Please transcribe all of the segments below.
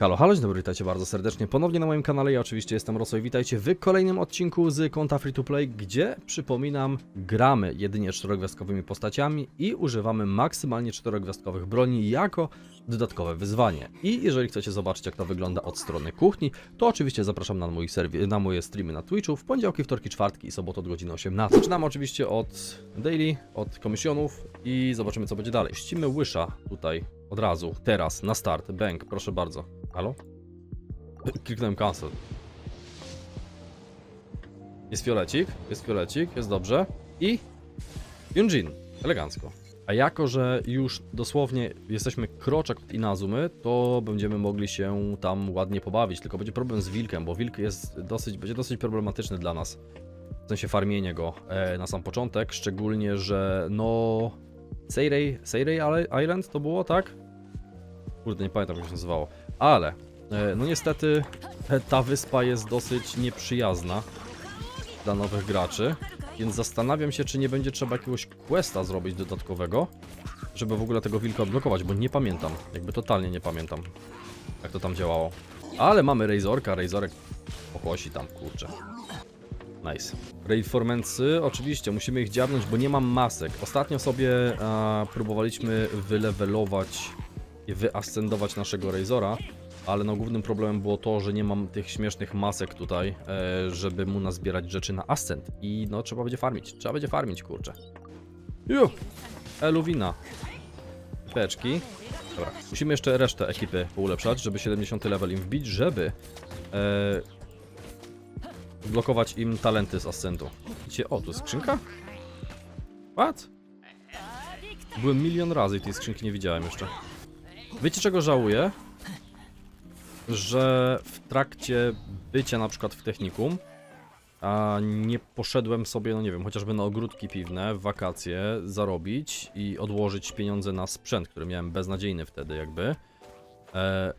Halo, halo, dzień dobry, witajcie bardzo serdecznie ponownie na moim kanale. Ja oczywiście jestem Roso i witajcie w kolejnym odcinku z konta Free to Play, gdzie przypominam, gramy jedynie czterogwiazdkowymi postaciami i używamy maksymalnie czterogwiazdkowych broni jako dodatkowe wyzwanie. I jeżeli chcecie zobaczyć, jak to wygląda od strony kuchni, to oczywiście zapraszam na, mój na moje streamy na Twitchu w poniedziałki, wtorki, czwartki i soboty od godziny 18. Zaczynamy oczywiście od daily, od komisjonów i zobaczymy, co będzie dalej. Ścimy łysza tutaj od razu, teraz, na start. Bank, proszę bardzo. Halo? Kliknąłem cancel. Jest fiolecik, jest fiolecik, jest dobrze. I Yunjin, elegancko. A jako, że już dosłownie jesteśmy kroczek od Inazumy, to będziemy mogli się tam ładnie pobawić. Tylko będzie problem z wilkiem, bo wilk jest dosyć, będzie dosyć problematyczny dla nas. W sensie farmienie go e, na sam początek, szczególnie, że no... Seirej, Seirej Island to było, tak? Kurde, nie pamiętam jak się nazywało. Ale, e, no niestety, ta wyspa jest dosyć nieprzyjazna dla nowych graczy, więc zastanawiam się, czy nie będzie trzeba jakiegoś questa zrobić dodatkowego, żeby w ogóle tego wilka odblokować, bo nie pamiętam, jakby totalnie nie pamiętam, jak to tam działało. Ale mamy Razorka, Razorek pokosi tam, kurczę. Nice. Reinformancy, oczywiście, musimy ich dziabnąć, bo nie mam masek. Ostatnio sobie a, próbowaliśmy wylevelować i wyascendować naszego Razora, ale no głównym problemem było to, że nie mam tych śmiesznych masek tutaj, e, żeby mu nazbierać rzeczy na ascent. I no trzeba będzie farmić, trzeba będzie farmić, kurczę. Ju! Eluwina. Peczki. Dobra, musimy jeszcze resztę ekipy poulepszać, żeby 70 level im wbić, żeby e, blokować im talenty z ascentu. Widzicie, o, tu skrzynka? What? Byłem milion razy i tej skrzynki nie widziałem jeszcze. Wiecie czego żałuję? Że w trakcie bycia na przykład w technikum a nie poszedłem sobie, no nie wiem, chociażby na ogródki piwne w wakacje zarobić i odłożyć pieniądze na sprzęt, który miałem beznadziejny wtedy jakby e,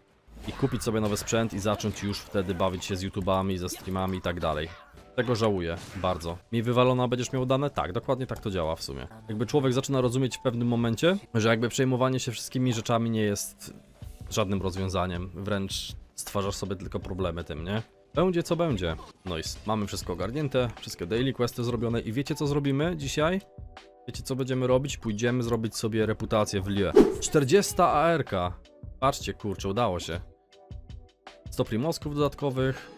i kupić sobie nowy sprzęt i zacząć już wtedy bawić się z YouTubami, ze streamami i tak dalej. Tego żałuję bardzo. Mi wywalona będziesz miał dane? Tak, dokładnie tak to działa w sumie. Jakby człowiek zaczyna rozumieć w pewnym momencie, że jakby przejmowanie się wszystkimi rzeczami nie jest żadnym rozwiązaniem. Wręcz stwarzasz sobie tylko problemy tym, nie? Będzie co będzie. No i mamy wszystko ogarnięte, wszystkie daily questy zrobione i wiecie co zrobimy dzisiaj? Wiecie co będziemy robić? Pójdziemy zrobić sobie reputację w Lie. 40 ARK. Patrzcie, kurczę, udało się. 100 primosków dodatkowych,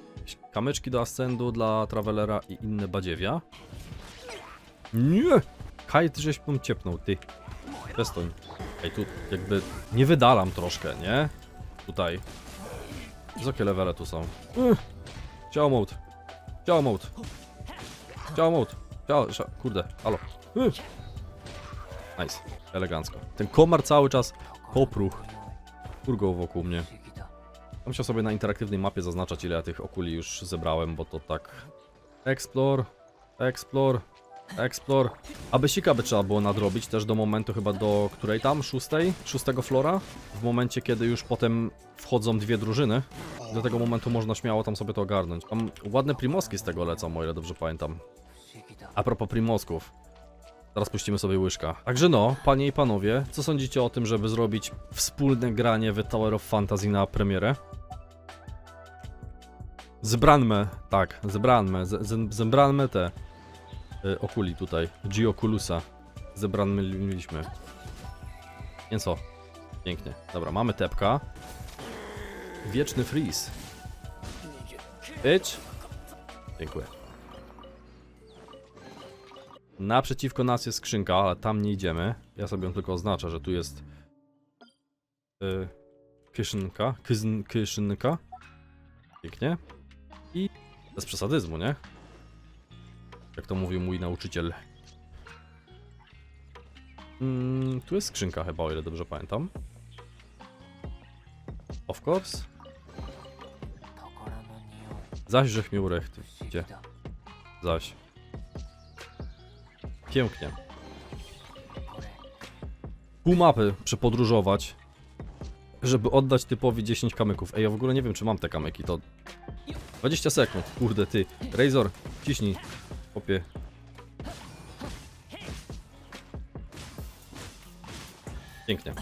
kamyczki do ascendu dla Travelera i inne badziewia. Nie! Kaj, ty żeś pom ciepnął, ty. Przestoń. Ej, tu jakby nie wydalam troszkę, nie? Tutaj. Wysokie levele tu są. Ugh. Ciao mode. Ciao mode. Ciao mode. Ciao, kurde, halo. Ugh. Nice, elegancko. Ten komar cały czas popruch. Kurgą wokół mnie. Musiał sobie na interaktywnej mapie zaznaczać ile ja tych okuli już zebrałem, bo to tak... Explore, explore, explore. Abysika by trzeba było nadrobić też do momentu chyba do której tam? Szóstej? Szóstego flora? W momencie kiedy już potem wchodzą dwie drużyny. Do tego momentu można śmiało tam sobie to ogarnąć. Tam ładne primoski z tego lecą, o ile dobrze pamiętam. A propos primosków. Teraz puścimy sobie łyżka. Także no, panie i panowie, co sądzicie o tym, żeby zrobić wspólne granie w Tower of Fantasy na premierę? Zbranmy, tak, zbranmy, z- z- zebranmy te okuli tutaj, G-Oculusa. Zebranmy mieliśmy. Co? Pięknie. Dobra, mamy tepka. Wieczny freeze. Bitch. Dziękuję. Naprzeciwko nas jest skrzynka, ale tam nie idziemy. Ja sobie ją tylko oznaczę, że tu jest yy, kieszynka, kyzn, kieszynka. Pięknie. I bez przesadyzmu, nie? Jak to mówił mój nauczyciel. Mm, tu jest skrzynka chyba, o ile dobrze pamiętam. Of course. Zaś, żech mi urechty. Gdzie? Zaś. Pięknie. Pół mapy przepodróżować, żeby oddać typowi 10 kamyków. Ej, ja w ogóle nie wiem, czy mam te kamyki, to... 20 sekund, kurde ty. Razor, ciśnij. Opie. Pięknie.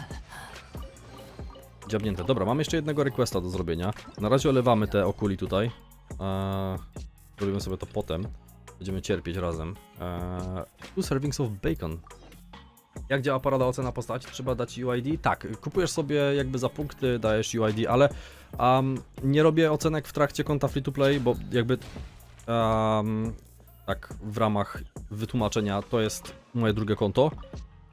dziabnięte. Dobra, mamy jeszcze jednego requesta do zrobienia. Na razie olewamy te okuli tutaj. Eee, zrobimy sobie to potem. Będziemy cierpieć razem. Eee, two servings of bacon. Jak działa parada ocena postaci? Trzeba dać UID? Tak, kupujesz sobie jakby za punkty, dajesz UID, ale um, nie robię ocenek w trakcie konta free to play, bo jakby um, tak w ramach wytłumaczenia to jest moje drugie konto,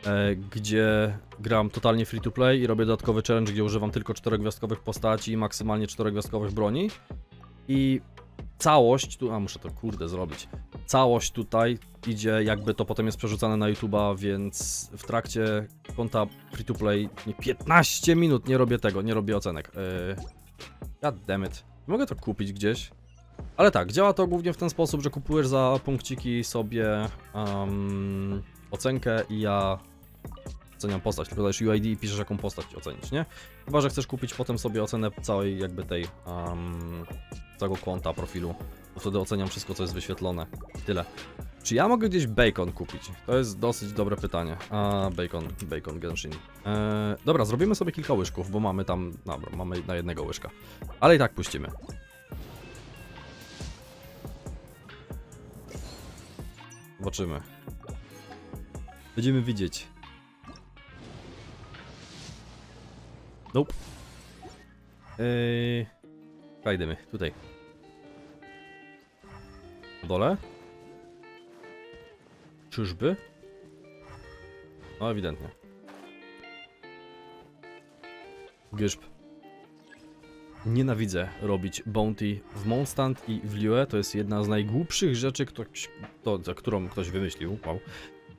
e, gdzie gram totalnie free to play i robię dodatkowy challenge, gdzie używam tylko czterogwiazdkowych postaci i maksymalnie czterogwiazdkowych broni. I całość tu, a muszę to kurde zrobić. Całość tutaj idzie, jakby to potem jest przerzucane na YouTube'a, więc w trakcie konta free to play nie 15 minut nie robię tego, nie robię ocenek. Yy, God damn it. Mogę to kupić gdzieś. Ale tak, działa to głównie w ten sposób, że kupujesz za punkciki sobie um, ocenkę i ja oceniam postać, tylko dajesz UID i piszesz jaką postać ocenić, nie? Chyba, że chcesz kupić potem sobie ocenę całej jakby tej um, całego konta, profilu, bo wtedy oceniam wszystko, co jest wyświetlone. Tyle. Czy ja mogę gdzieś bacon kupić? To jest dosyć dobre pytanie. A, bacon, bacon Genshin. Eee, dobra, zrobimy sobie kilka łyżków, bo mamy tam, dobra, mamy na jednego łyżka. Ale i tak puścimy. Zobaczymy. Będziemy widzieć. Nope. Eee, Kajdymy, tutaj. Na dole? Czyżby? No ewidentnie. Gyszp nienawidzę robić bounty w Monstant i w Liue. To jest jedna z najgłupszych rzeczy, ktoś, to, za którą ktoś wymyślił. Wow.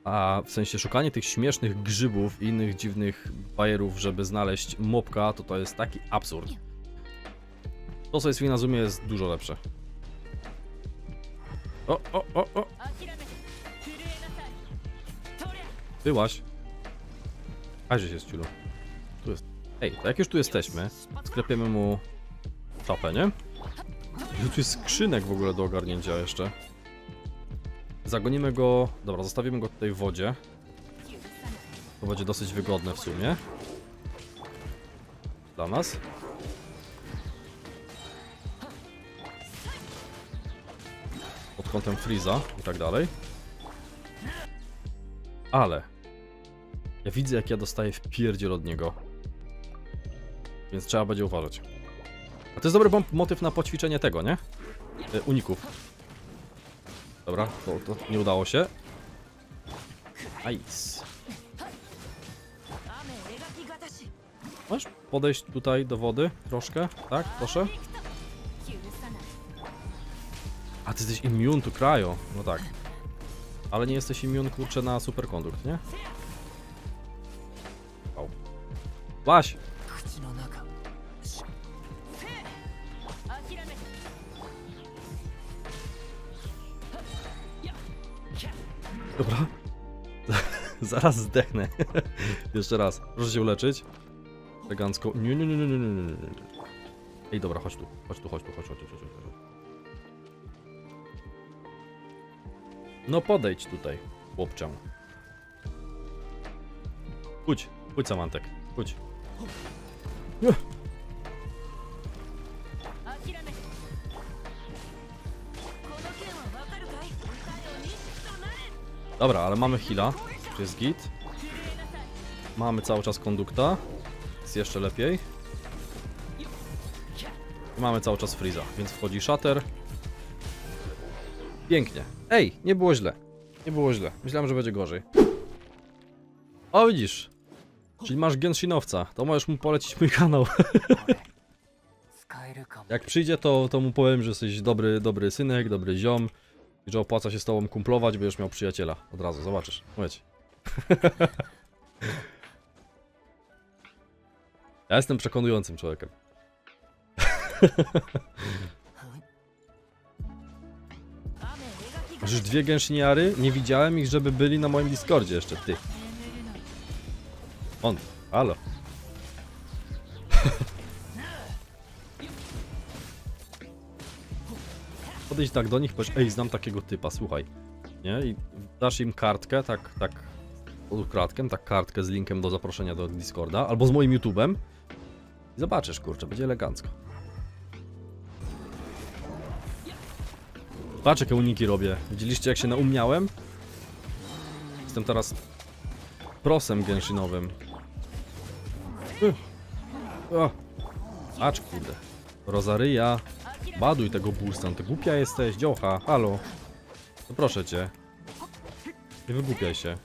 A w sensie szukanie tych śmiesznych grzybów i innych dziwnych bajerów, żeby znaleźć mopka, to to jest taki absurd. To, co jest w Inazumie, jest dużo lepsze. O, o, o, o! Byłaś. Aże się z ciulu. Tu jest. Ej, to jak już tu jesteśmy, sklepiemy mu czapę, nie? Ile tu jest skrzynek w ogóle do ogarnięcia jeszcze. Zagonimy go... Dobra, zostawimy go tutaj w wodzie. To będzie dosyć wygodne w sumie. Dla nas. Pod kątem Freeza i tak dalej. Ale ja widzę jak ja dostaję w pierdziel od niego. Więc trzeba będzie uważać. A to jest dobry motyw na poćwiczenie tego, nie? E, uników. Dobra, to, to, nie udało się. Nice. Możesz podejść tutaj do wody troszkę, tak? Proszę. A ty jesteś immune tu, cryo. No tak. Ale nie jesteś immune kurczę na superkondukt, nie? Wow. Baś! Dobra. Zaraz zdechnę. Jeszcze raz. Proszę się uleczyć. Elegancko. Nie, nie, nie, nie, nie, nie. Ej, dobra, chodź tu. Chodź tu, chodź tu, chodź, chodź, chodź, chodź. chodź. No podejdź tutaj, chłopczę. Chodź, chodź Samantek, chodź. Dobra, ale mamy heal'a, czy jest git. Mamy cały czas kondukta, jest jeszcze lepiej. I mamy cały czas Freeza, więc wchodzi Shatter. Pięknie. Ej, nie było źle. Nie było źle. Myślałem, że będzie gorzej. O, widzisz. Czyli masz Genshinowca, to możesz mu polecić mój kanał. Jak przyjdzie, to, to mu powiem, że jesteś dobry, dobry synek, dobry ziom. Że opłaca się z tobą kumplować, już miał przyjaciela. Od razu, zobaczysz. Mówię ci. Ja jestem przekonującym człowiekiem. Już dwie gęszniary, nie widziałem ich, żeby byli na moim Discordzie jeszcze, ty. On, halo. Podejdź tak do nich, powiedz, ej, znam takiego typa, słuchaj. Nie? I dasz im kartkę, tak, tak, ukradkiem, tak kartkę z linkiem do zaproszenia do Discorda, albo z moim YouTubem. I zobaczysz, kurczę, będzie elegancko. Patrz, jakie uniki robię. Widzieliście, jak się naumiałem? Jestem teraz prosem gęszynowym. Patrz, kurde. Rozaryja. Baduj tego bursta. No Ty głupia jesteś, dziocha. Halo. To proszę cię. Nie wygłupiaj się.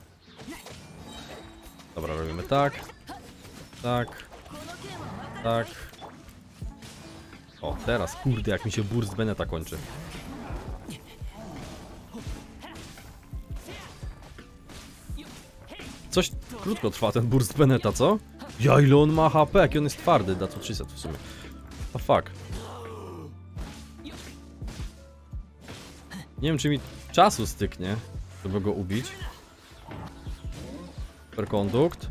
Dobra, robimy tak. Tak. Tak. O, teraz, kurde, jak mi się burst Beneta kończy. Coś krótko trwa ten burst Beneta, co? Ja, ile on ma HP, jaki on jest twardy, da to 300 w sumie. A fuck. Nie wiem, czy mi czasu styknie, żeby go ubić. Superkondukt.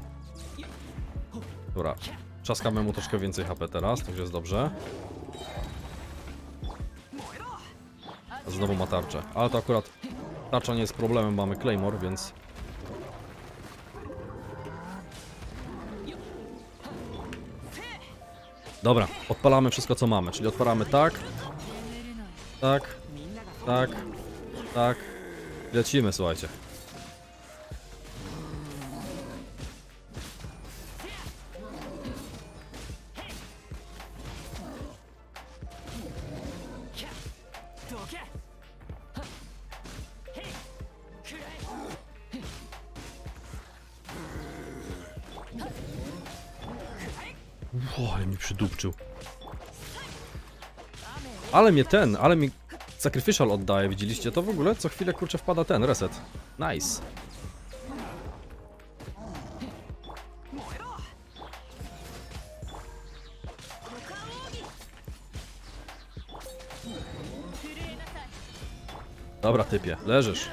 Dobra, czaskamy mu troszkę więcej HP teraz, także jest dobrze. Znowu ma tarczę, ale to akurat tarcza nie jest problemem, mamy Claymore, więc... Dobra, odpalamy wszystko co mamy, czyli odpalamy tak, tak, tak, tak. Lecimy, słuchajcie. Mi. Ale mnie ten, ale mi Sacrificial oddaje, widzieliście to w ogóle? Co chwilę kurczę wpada ten, reset. Nice. Dobra typie, leżysz.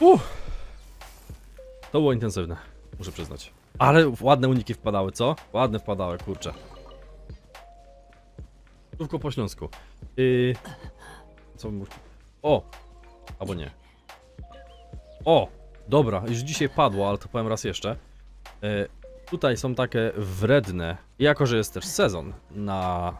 Uff. To było intensywne, muszę przyznać. Ale ładne uniki wpadały, co? Ładne wpadały, kurczę. Słówko po śląsku. Yy... Co mów... O! Albo nie. O! Dobra, już dzisiaj padło, ale to powiem raz jeszcze. Yy, tutaj są takie wredne. Jako, że jest też sezon na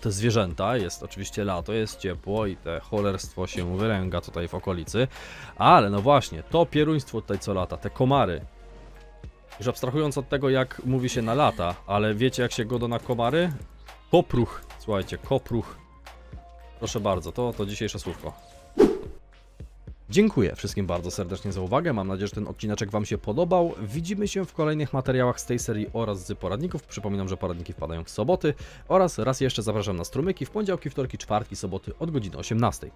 te zwierzęta, jest oczywiście lato, jest ciepło i te cholerstwo się wyręga tutaj w okolicy. Ale no właśnie, to pieruństwo tutaj co lata, te komary. Już abstrahując od tego, jak mówi się na lata, ale wiecie jak się godo na komary? Kopruch, słuchajcie, kopruch. Proszę bardzo, to, to dzisiejsze słówko. Dziękuję wszystkim bardzo serdecznie za uwagę. Mam nadzieję, że ten odcineczek Wam się podobał. Widzimy się w kolejnych materiałach z tej serii oraz z poradników. Przypominam, że poradniki wpadają w soboty. Oraz raz jeszcze zapraszam na strumyki w poniedziałki, wtorki, czwartki, soboty od godziny 18.